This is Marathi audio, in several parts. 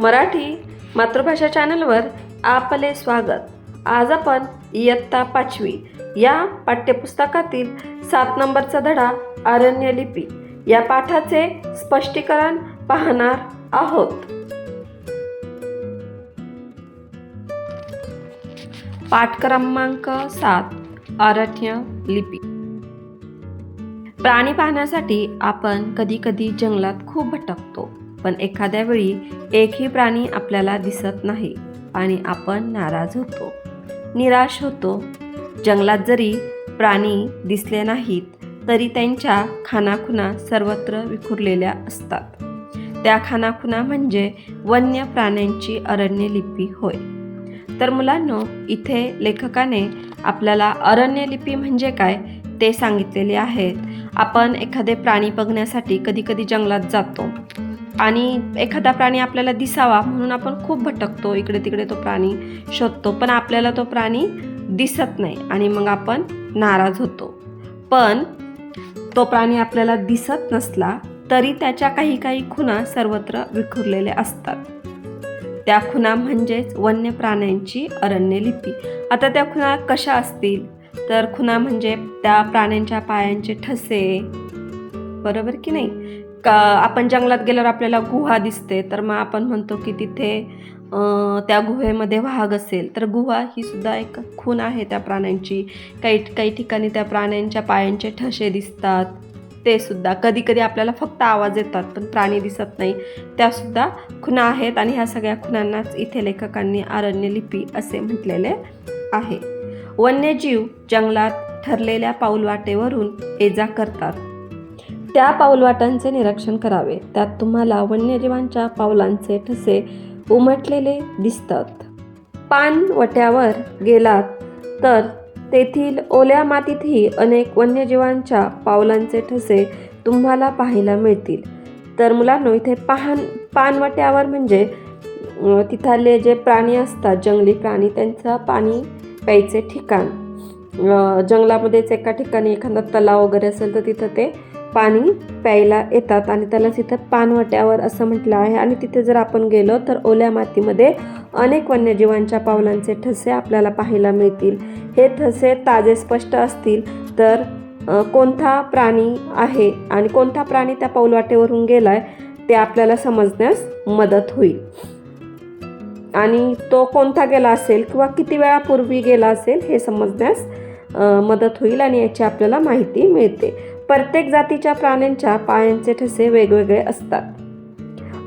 मराठी मातृभाषा चॅनलवर आपले स्वागत. आज आपण इयत्ता पाचवी या पाठ्यपुस्तकातील सात नंबरचा धडा अरण्य लिपी या पाठाचे स्पष्टीकरण पाहणार आहोत. पाठ क्रमांक सात अरण्य लिपी. प्राणी पाहण्यासाठी आपण कधी कधी जंगलात खूप भटकतो. पण एखाद्या वेळी एकही प्राणी आपल्याला दिसत नाही आणि आपण नाराज होतो. निराश होतो. जंगलात जरी प्राणी दिसले नाहीत तरी त्यांच्या खानाखुणा सर्वत्र विखुरलेल्या असतात. त्या खानाखुणा म्हणजे वन्य प्राण्यांची अरण्यलिपी होय. तर मुलांनो इथे लेखकाने आपल्याला अरण्यलिपी म्हणजे काय ते सांगितलेले आहेत. आपण एखादे प्राणी बघण्यासाठी कधीकधी जंगलात जातो. आणि एखादा प्राणी आपल्याला दिसावा म्हणून आपण खूप भटकतो इकडे तिकडे तो प्राणी शोधतो पण आपल्याला तो प्राणी दिसत नाही आणि मग आपण नाराज होतो. पण तो प्राणी आपल्याला दिसत नसला तरी त्याच्या काही काही खुणा सर्वत्र विखुरलेल्या असतात. त्या खुणा म्हणजेच वन्य प्राण्यांची अरण्यलिपी आता त्या खुणा कशा असतील? तर खुणा म्हणजे त्या प्राण्यांच्या पायांचे ठसे बरोबर की नाही? का आपण जंगलात गेल्यावर आपल्याला गुहा दिसते तर मग आपण म्हणतो की तिथे त्या गुहेमध्ये वाघ असेल. तर गुहा ही सुद्धा एक खून आहे त्या प्राण्यांची. काही काही ठिकाणी त्या प्राण्यांच्या पायांचे ठसे दिसतात. ते सुद्धा कधी कधी आपल्याला फक्त आवाज येतात पण प्राणी दिसत नाही. त्यासुद्धा खुणा आहेत आणि ह्या सगळ्या खुणांनाच इथे लेखकांनी अरण्य लिपी असे म्हटलेले आहे. वन्यजीव जंगलात ठरलेल्या पाऊलवाटेवरून ये जा करतात. त्या पाऊलवाटांचे निरीक्षण करावे. त्यात तुम्हाला वन्यजीवांच्या पावलांचे ठसे उमटलेले दिसतात. पानवट्यावर गेलात तर तेथील ओल्या मातीतही अनेक वन्यजीवांच्या पावलांचे ठसे तुम्हाला पाहायला मिळतील. तर मुलांनो इथे पाहन पानवट्यावर म्हणजे तिथले जे प्राणी असतात जंगली प्राणी त्यांचं पाणी प्यायचे ठिकाण. जंगलामध्येच एका ठिकाणी एखादा तलाव वगैरे असेल तर तिथं ते पाणी प्यायला येतात आणि त्याला तिथं पानवट्यावर असं म्हटलं आहे. आणि तिथे जर आपण गेलो तर ओल्या मातीमध्ये अनेक वन्यजीवांच्या पावलांचे ठसे आपल्याला पाहायला मिळतील. हे ठसे ताजे स्पष्ट असतील तर कोणता प्राणी आहे आणि कोणता प्राणी त्या पाऊलवाटेवरून गेलाय ते आपल्याला समजण्यास मदत होईल. आणि तो कोणता गेला असेल किंवा किती वेळापूर्वी गेला असेल हे समजण्यास मदत होईल आणि याची आपल्याला माहिती मिळते. प्रत्येक जातीच्या प्राण्यांच्या पायांचे ठसे वेगवेगळे असतात.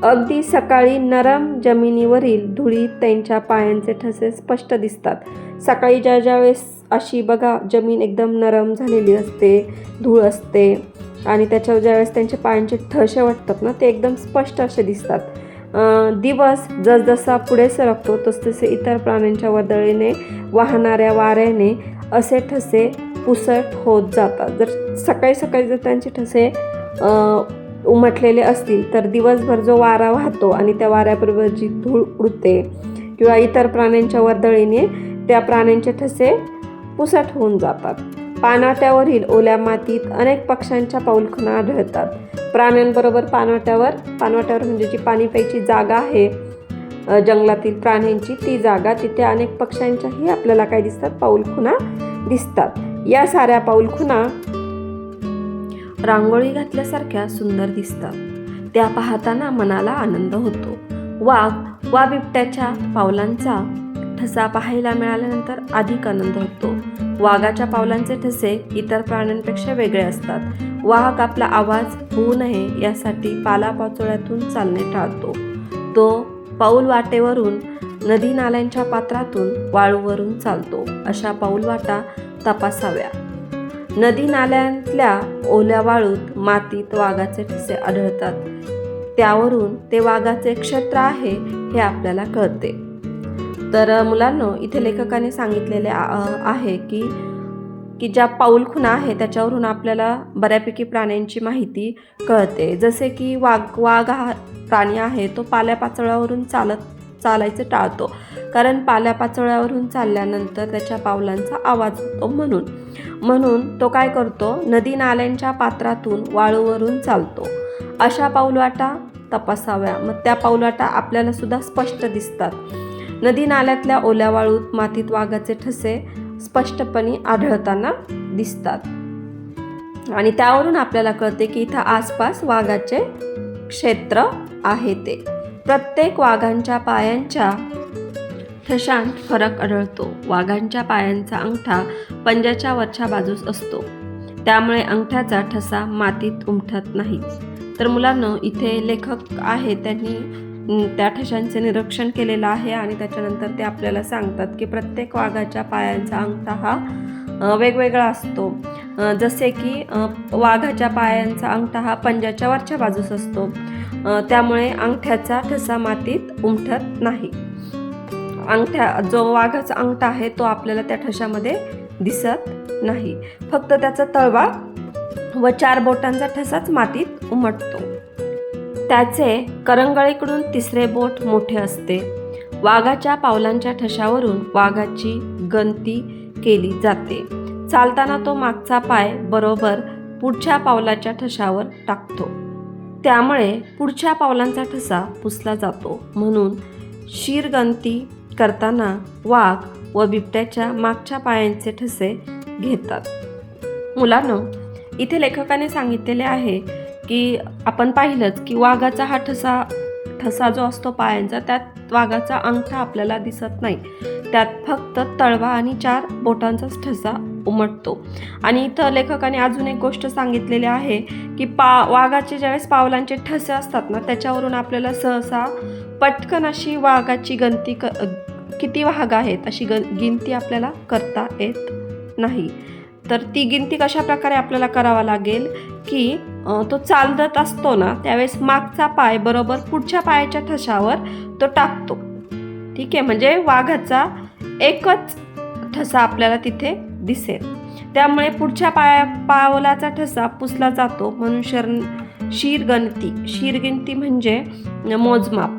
अगदी सकाळी नरम जमिनीवरील धुळीत त्यांच्या पायांचे ठसे स्पष्ट दिसतात. सकाळी ज्या ज्या वेळेस अशी बघा जमीन एकदम नरम झालेली असते धूळ असते आणि त्याच्यावर ज्यावेळेस त्यांचे पायांचे ठसे वाटतात ना ते एकदम स्पष्ट असे दिसतात. दिवस जसजसा पुढे सरकतो तसतसे इतर प्राण्यांच्या वर्दळीने वाहणाऱ्या वाऱ्याने असे ठसे पुसट होत जातात. जर सकाळी सकाळी जर त्यांचे ठसे उमटलेले असतील तर दिवसभर जो वारा वाहतो आणि त्या वाऱ्याबरोबर जी धूळ उडते किंवा इतर प्राण्यांच्या वर्दळीने त्या प्राण्यांचे ठसे पुसट होऊन जातात. पानाट्यावरील ओल्या मातीत अनेक पक्ष्यांच्या पाऊलखुणा आढळतात. प्राण्यांबरोबर पानवाट्यावर पानवाट्यावर म्हणजे जी पाणी प्यायची जागा आहे जंगलातील प्राण्यांची ती जागा तिथे अनेक पक्ष्यांच्याही आपल्याला काय दिसतात? पाऊलखुणा दिसतात. या साऱ्या पाऊलखुणा रांगोळी घातल्यासारख्या सुंदर दिसतात. त्या पाहताना मनाला आनंद होतो. वाघ वा बिबट्याच्या पावलांचा ठसा पाहायला मिळाल्यानंतर अधिक आनंद होतो. वाघाच्या पावलांचे ठसे इतर प्राण्यांपेक्षा वेगळे असतात. वाघ आपला आवाज होऊ नये यासाठी पालापाचोळ्यातून चालणे टाळतो. तो पाऊल वाटेवरून नदी नाल्यांच्या पात्रातून वाळूवरून चालतो. अशा पाऊलवाटा तपासाव्या. नदी नाल्यांतल्या ओल्या वाळूत मातीत वाघाचे ठिसे आढळतात. त्यावरून ते वाघाचे क्षेत्र आहे हे आपल्याला कळते. तर मुलांनो इथे लेखकाने सांगितलेले आहे की की ज्या पाऊल खुणा आहे त्याच्यावरून आपल्याला बऱ्यापैकी प्राण्यांची माहिती कळते. जसे की वाघ वाघ हा प्राणी आहे तो पाल्यापाचोळ्यावरून चालत चालायचं टाळतो. कारण पाल्यापाचोळ्यावरून चालल्यानंतर त्याच्या पावलांचा आवाज होतो म्हणून. म्हणून तो काय करतो? नदी नाल्यांच्या पात्रातून वाळूवरून चालतो. अशा पाऊलवाटा तपासाव्या. मग त्या पाऊलवाटा आपल्याला सुद्धा स्पष्ट दिसतात. नदी नाल्यातल्या ओल्या वाळूत मातीत वाघाचे ठसे स्पष्टपणे आढळताना दिसतात. आणि त्यावरून आपल्याला कळते की इथं आसपास वाघाचे क्षेत्र आहे ते. प्रत्येक वाघांच्या पायांच्या ठशांत फरक आढळतो. वाघांच्या पायांचा अंगठा पंजाच्या वरच्या बाजूस असतो. त्यामुळे अंगठ्याचा ठसा मातीत उमठत नाही. तर मुलांना इथे लेखक आहे त्यांनी त्या ठशांचे निरीक्षण केलेलं आहे आणि त्याच्यानंतर ते आपल्याला सांगतात की प्रत्येक वाघाच्या पायांचा अंगठा हा वेगवेगळा असतो. जसे की वाघाच्या पायांचा अंगठा हा पंजाच्या वरच्या बाजूस असतो. त्यामुळे अंगठ्याचा ठसा मातीत उमठत नाही. अंगठ्या जो वाघाचा अंगठा आहे तो आपल्याला त्या ठशामध्ये दिसत नाही. फक्त त्याचा तळवा व चार बोटांचा ठसाच मातीत उमटतो. त्याचे करंगळीकडून तिसरे बोट मोठे असते. वाघाच्या पावलांच्या ठशावरून वाघाची गंती केली जाते. चालताना तो मागचा पाय बरोबर पुढच्या पावलाच्या ठशावर टाकतो. त्यामुळे पुढच्या पावलांचा ठसा पुसला जातो. म्हणून शिरगंती करताना वाघ व बिबट्याच्या मागच्या पायांचे ठसे घेतात. मुलांनो इथे लेखकाने सांगितलेले आहे की आपण पाहिलंच की वाघाचा हा ठसा ठसा जो असतो पायांचा त्यात वाघाचा अंगठा आपल्याला दिसत नाही. त्यात फक्त तळवा आणि चार बोटांचाच ठसा उमटतो. आणि इथं लेखकाने अजून एक गोष्ट सांगितलेली आहे की पा वाघाचे ज्यावेळेस पावलांचे ठसे असतात ना त्याच्यावरून आपल्याला सहसा पटकन अशी वाघाची गंती क किती वाघ आहेत अशी ग गिनती आपल्याला करता येत नाही. तर ती गिनती कशा प्रकारे आपल्याला करावा लागेल की तो चालत असतो ना त्यावेळेस मागचा पाय बरोबर पुढच्या पायाच्या ठशावर तो टाकतो. ठीक आहे? म्हणजे वाघाचा एकच ठसा आपल्याला तिथे दिसेल. त्यामुळे पुढच्या पाया पावलाचा ठसा पुसला जातो. म्हणून शर शिरगंती शिरगिनती म्हणजे मोजमाप.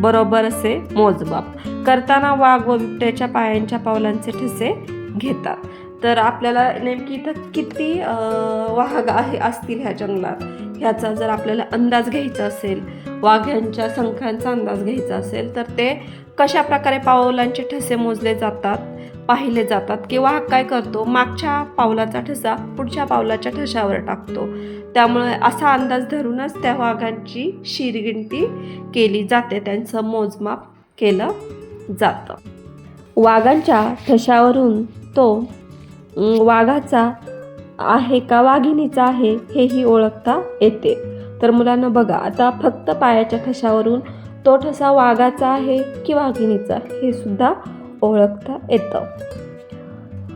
बरोबर असे मोजमाप. करताना वाघ व बिबट्याच्या पायांच्या पावलांचे ठसे घेतात. तर आपल्याला नेमकी इथं किती वाघ आहे असतील ह्या जंगलात? ह्याचा जर आपल्याला अंदाज घ्यायचा असेल वाघ्यांच्या संख्यांचा अंदाज घ्यायचा असेल तर ते कशा प्रकारे पावलांचे ठसे मोजले जातात? पाहिले जातात. किंवा हा काय करतो? मागच्या पावलाचा ठसा पुढच्या पावलाच्या ठशावर टाकतो. त्यामुळे असा अंदाज धरूनच त्या वाघांची शिरगिणती केली जाते. त्यांचं मोजमाप केलं जातं. वाघांच्या ठशावरून तो वाघाचा आहे का वाघिणीचा आहे हेही ओळखता येते. तर मुलांना बघा आता फक्त पायाच्या ठशावरून तो ठसा वाघाचा आहे की वाघिणीचा हे सुद्धा ओळखता येतं.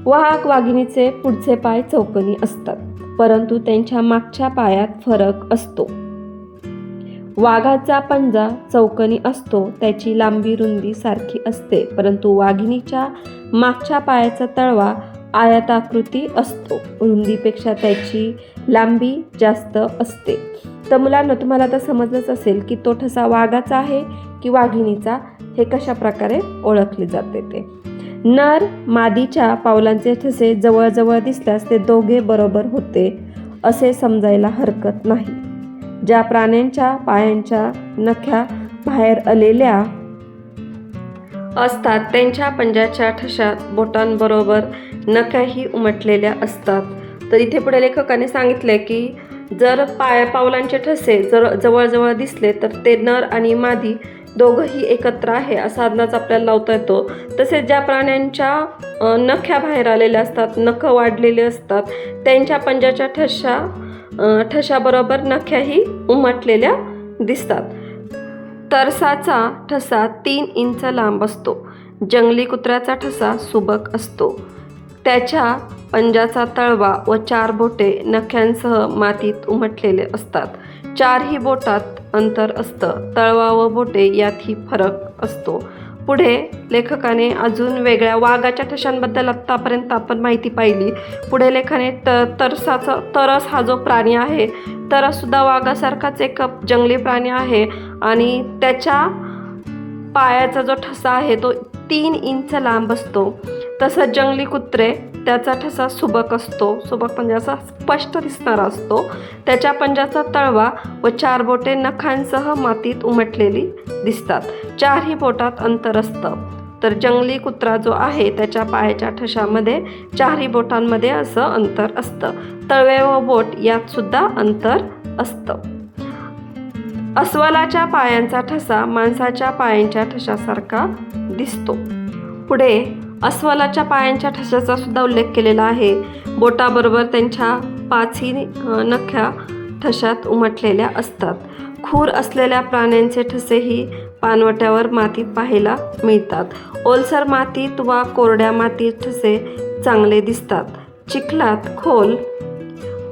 वाघ वाघिणीचे पुढचे पाय चौकनी असतात परंतु त्यांच्या मागच्या पायात फरक असतो. वाघाचा पंजा चौकनी असतो त्याची लांबी रुंदी सारखी असते परंतु वाघिणीच्या मागच्या पायाचा तळवा आयताकृती असतो. रुंदीपेक्षा त्याची लांबी जास्त असते. तर मुलांना तुम्हाला आता समजलंच असेल की तो ठसा वाघाचा आहे की वाघिणीचा हे कशा प्रकारे ओळखले जाते ते? नर मादीच्या पावलांचे ठसे जवळजवळ दिसल्यास ते दोघे बरोबर होते असे समजायला हरकत नाही. ज्या प्राण्यांच्या पायांच्या नख्या बाहेर आलेल्या असतात त्यांच्या पंजाच्या ठशात बोटांबरोबर नख्याही उमटलेल्या असतात. तर इथे पुढे लेखकाने सांगितले की जर पाय पावलांचे ठसे जर जवळजवळ दिसले तर ते नर आणि मादी दोघंही एकत्र आहे असा अंदाज आपल्याला लावता येतो. तसेच ज्या प्राण्यांच्या नख्या बाहेर आलेल्या असतात नखं वाढलेले असतात त्यांच्या पंजाच्या ठशा ठशाबरोबर नख्याही उमटलेल्या दिसतात. तरसाचा ठसा तीन इंच लांब असतो. जंगली कुत्र्याचा ठसा सुबक असतो. त्याच्या पंजाचा तळवा व चार बोटे नख्यांसह मातीत उमटलेले असतात. चारही बोटात अंतर असतं. तळवा व बोटे यातही फरक असतो. पुढे लेखकाने अजून वेगळ्या वाघाच्या ठशांबद्दल आत्तापर्यंत आपण माहिती पाहिली. पुढे लेखाने त तरसाचा तरस हा जो प्राणी आहे तरससुद्धा वाघासारखाच एक जंगली प्राणी आहे आणि त्याच्या पायाचा जो ठसा आहे तो तीन इंच लांब असतो. तसंच जंगली कुत्रे त्याचा ठसा सुबक असतो. सुबक म्हणजे असा स्पष्ट दिसणारा असतो. त्याच्या पंजाचा तळवा व चार बोटे नखांसह मातीत उमटलेली दिसतात. चारही बोटात अंतर असतं. तर जंगली कुत्रा जो आहे त्याच्या पायाच्या ठशामध्ये चारही बोटांमध्ये असं अंतर असतं. तळवे व बोट यात सुद्धा अंतर असतं. अस्वलाच्या पायांचा ठसा माणसाच्या पायांच्या ठशासारखा दिसतो. पुढे अस्वलाच्या पायांच्या ठशाचा सुद्धा उल्लेख केलेला आहे. बोटाबरोबर त्यांच्या पाचही नख्या ठशात उमटलेल्या असतात. खूर असलेल्या प्राण्यांचे ठसेही पानवट्यावर मातीत पाहायला मिळतात. ओलसर मातीत वा कोरड्या मातीत ठसे चांगले दिसतात. चिखलात खोल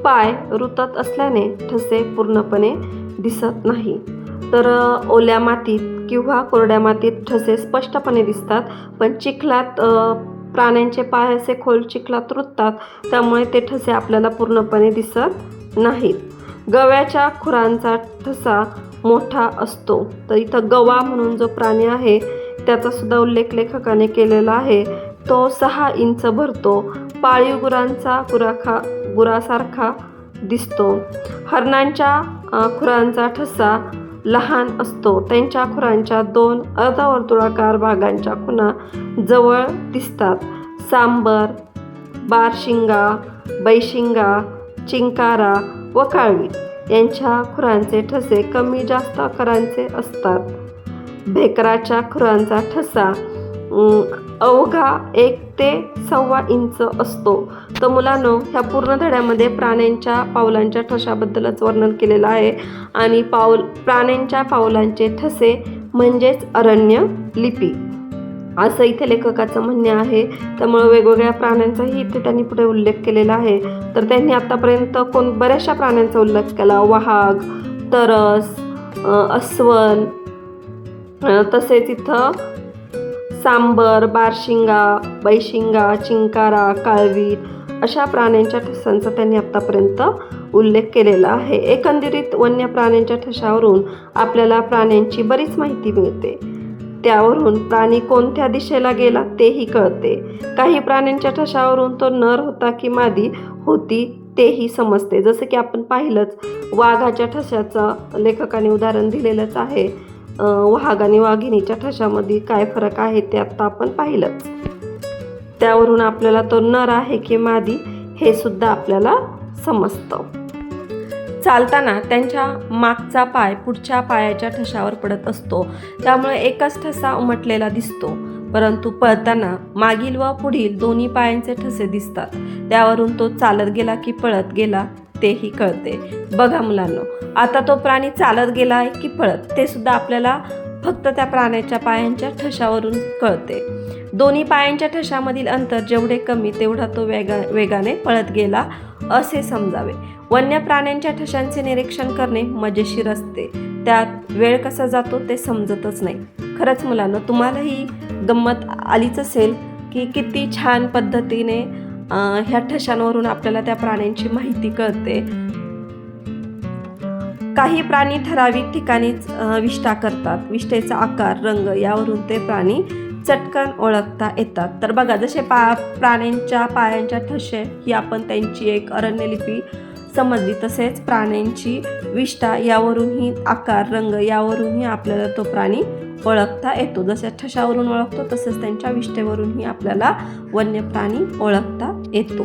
पाय रुतत असल्याने ठसे पूर्णपणे दिसत नाही. तर ओल्या मातीत किंवा कोरड्या मातीत ठसे स्पष्टपणे दिसतात पण चिखलात प्राण्यांचे पाय असे खोल चिखलात रुततात त्यामुळे ते ठसे आपल्याला पूर्णपणे दिसत नाहीत. गव्याच्या खुरांचा ठसा मोठा असतो तर इथं गवा म्हणून जो प्राणी आहे त्याचा सुद्धा उल्लेख लेखकाने केलेला आहे. तो सहा इंच भरतो पाळीव गुरांचा गुराखा गुरासारखा दिसतो. हरणांच्या खुरांचा ठसा लहान असतो. त्यांच्या खुरांच्या दोन अर्धवर्तुळाकार भागांच्या खुणा जवळ दिसतात. सांबर बारशिंगा बैशिंगा चिंकारा व काळवी यांच्या खुरांचे ठसे कमी जास्त आकारांचे असतात. भेकराच्या खुरांचा ठसा अवघा एक ते सव्वा इंच असतो. तर मुलांनो ह्या पूर्ण धड्यामध्ये प्राण्यांच्या पावलांच्या ठशाबद्दलच वर्णन केलेलं आहे. आणि पाऊल प्राण्यांच्या पावलांचे ठसे म्हणजेच अरण्य लिपी. असं इथे लेखकाचं म्हणणे आहे. त्यामुळं वेगवेगळ्या प्राण्यांचाही इथे त्यांनी पुढे उल्लेख केलेला आहे. तर त्यांनी आतापर्यंत कोण बऱ्याचशा प्राण्यांचा उल्लेख केला. वाघ तरस अस्वल तसेच इथं सांबर बारशिंगा बैशिंगा चिंकारा काळवीट अशा प्राण्यांच्या ठसांचा त्यांनी आत्तापर्यंत उल्लेख केलेला आहे. एकंदरीत वन्य प्राण्यांच्या ठशावरून आपल्याला प्राण्यांची बरीच माहिती मिळते. त्यावरून प्राणी कोणत्या दिशेला गेला तेही कळते. काही प्राण्यांच्या ठशावरून तो नर होता की मादी होती तेही समजते. जसं की आपण पाहिलंच वाघाच्या ठशाचं लेखकाने उदाहरण दिलेलंच आहे. वाघ आणि वाघिणीच्या ठशामध्ये काय फरक आहे ते आत्ता आपण पाहिलंच. त्यावरून आपल्याला तो नर आहे की मादी हे सुद्धा आपल्याला समजतं. चालताना त्यांच्या मागचा पाय पुढच्या पायाच्या ठशावर पडत असतो. त्यामुळे एकच ठसा उमटलेला दिसतो. परंतु पळताना मागील व पुढील दोन्ही पायांचे ठसे दिसतात. त्यावरून तो चालत गेला की पळत गेला तेही कळते. बघा मुलांनो आता तो प्राणी चालत गेला आहे की पळत ते सुद्धा आपल्याला फक्त त्या प्राण्याच्या पायांच्या ठशावरून कळते. दोन्ही पायांच्या ठशामधील अंतर जेवढे कमी तेवढा तो वेगा वेगाने पळत गेला असे समजावे. वन्य प्राण्यांच्या ठशांचे निरीक्षण करणे मजेशीर असते. त्यात वेळ कसा जातो ते समजतच नाही. खरंच मुलांना तुम्हालाही गंमत आलीच असेल की किती छान पद्धतीने ह्या ठशांवरून आपल्याला त्या प्राण्यांची माहिती कळते. काही प्राणी ठराविक ठिकाणीच विष्ठा करतात. विष्ठेचा आकार रंग यावरून ते प्राणी चटकन ओळखता येतात. तर बघा जसे पा प्राण्यांच्या पायांच्या ठसे ही आपण त्यांची एक अरण्यलिपी समजली तसेच प्राण्यांची विष्ठा यावरूनही आकार रंग यावरूनही आपल्याला तो प्राणी ओळखता येतो. जसे ठशावरून ओळखतो तसेच त्यांच्या विष्ठेवरूनही आपल्याला वन्य प्राणी ओळखता येतो.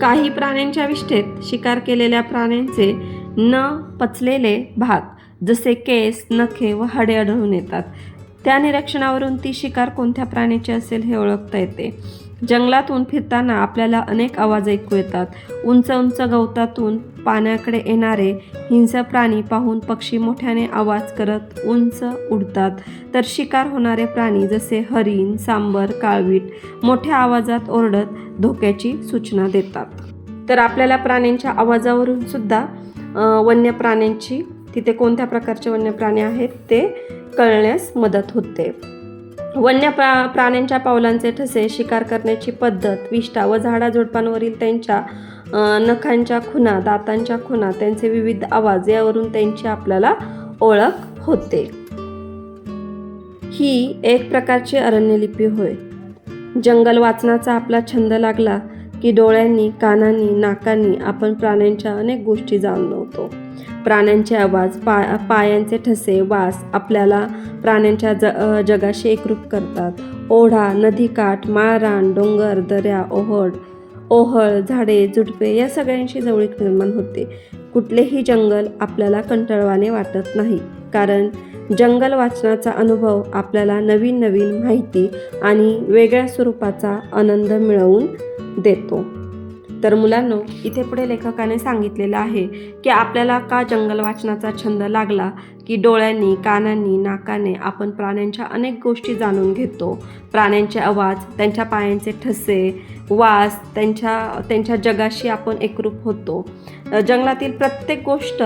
काही प्राण्यांच्या विष्ठेत शिकार केलेल्या प्राण्यांचे न पचलेले भाग जसे केस नखे व हाडे आढळून येतात. त्या निरीक्षणावरून ती शिकार कोणत्या प्राण्याची असेल हे ओळखता येते. जंगलातून फिरताना आपल्याला अनेक आवाज ऐकू येतात. उंच उंच गवतातून पाण्याकडे येणारे हिंस प्राणी पाहून पक्षी मोठ्याने आवाज करत उंच उडतात. तर शिकार होणारे प्राणी जसे हरिण सांबर काळवीट मोठ्या आवाजात ओरडत धोक्याची सूचना देतात. तर आपल्याला प्राण्यांच्या आवाजावरून सुद्धा वन्य प्राण्यांची तिथे कोणत्या प्रकारचे वन्य प्राणी आहेत ते कळण्यास मदत होते. वन्य प्रा प्राण्यांच्या पावलांचे ठसे शिकार करण्याची पद्धत विष्ठा व झाडाझुडपांवरील त्यांच्या नखांच्या खुणा दातांच्या खुणा त्यांचे विविध आवाज यावरून त्यांची आपल्याला ओळख होते. ही एक प्रकारची अरण्यलिपी होय. जंगल वाचनाचा आपला छंद लागला की डोळ्यांनी कानांनी नाकांनी आपण प्राण्यांच्या अनेक गोष्टी जाणवतो प्राण्यांचे आवाज पा पायांचे ठसे वास आपल्याला प्राण्यांच्या ज जगाशी एकरूप करतात. ओढा नदीकाठ माळरान डोंगर दऱ्या ओहळ ओहळ झाडे झुडपे या सगळ्यांशी जवळीक निर्माण होते. कुठलेही जंगल आपल्याला कंटाळवाने वाटत नाही. कारण जंगल वाचनाचा अनुभव आपल्याला नवीन नवीन माहिती आणि वेगळ्या स्वरूपाचा आनंद मिळवून देतो. तर मुलांनो इथे पुढे लेखकाने सांगितलेलं आहे की आपल्याला का जंगल वाचनाचा छंद लागला की डोळ्यांनी कानांनी नाकाने आपण प्राण्यांच्या अनेक गोष्टी जाणून घेतो. प्राण्यांचे आवाज त्यांच्या पायांचे ठसे वास त्यांच्या त्यांच्या जगाशी आपण एकरूप होतो. जंगलातील प्रत्येक गोष्ट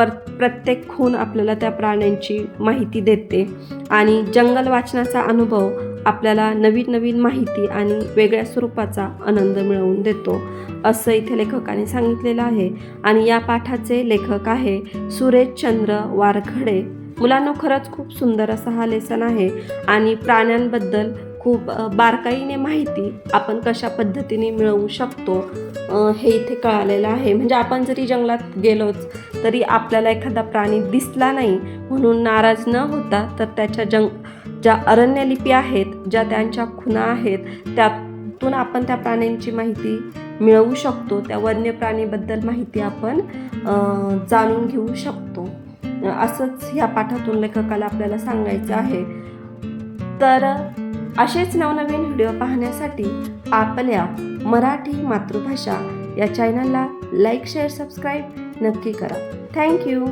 पर प्रत्येक खून आपल्याला त्या प्राण्यांची माहिती देते आणि जंगल वाचनाचा अनुभव आपल्याला नवीन नवीन माहिती आणि वेगळ्या स्वरूपाचा आनंद मिळवून देतो. असं इथे लेखकाने सांगितलेलं आहे आणि या पाठाचे लेखक आहे सुरेशचंद्र वारखडे. मुलांना खरंच खूप सुंदर असा हा लेसन आहे आणि प्राण्यांबद्दल खूप बारकाईने माहिती आपण कशा पद्धतीने मिळवू शकतो हे इथे कळालेलं आहे. म्हणजे आपण जरी जंगलात गेलोच तरी आपल्याला एखादा प्राणी दिसला नाही म्हणून नाराज न होता तर त्याच्या जंग ज्या अरण्यलिपी आहेत ज्या त्यांच्या खुणा आहेत त्यातून आपण त्या प्राण्यांची माहिती मिळवू शकतो. त्या वन्य प्राणीबद्दल माहिती आपण जाणून घेऊ शकतो. असंच ह्या पाठातून लेखकाला आपल्याला सांगायचं आहे. तर असेच नवनवीन व्हिडिओ पाहण्यासाठी आपल्या मराठी मातृभाषा या चॅनलला लाईक शेअर सबस्क्राईब नक्की करा. थँक्यू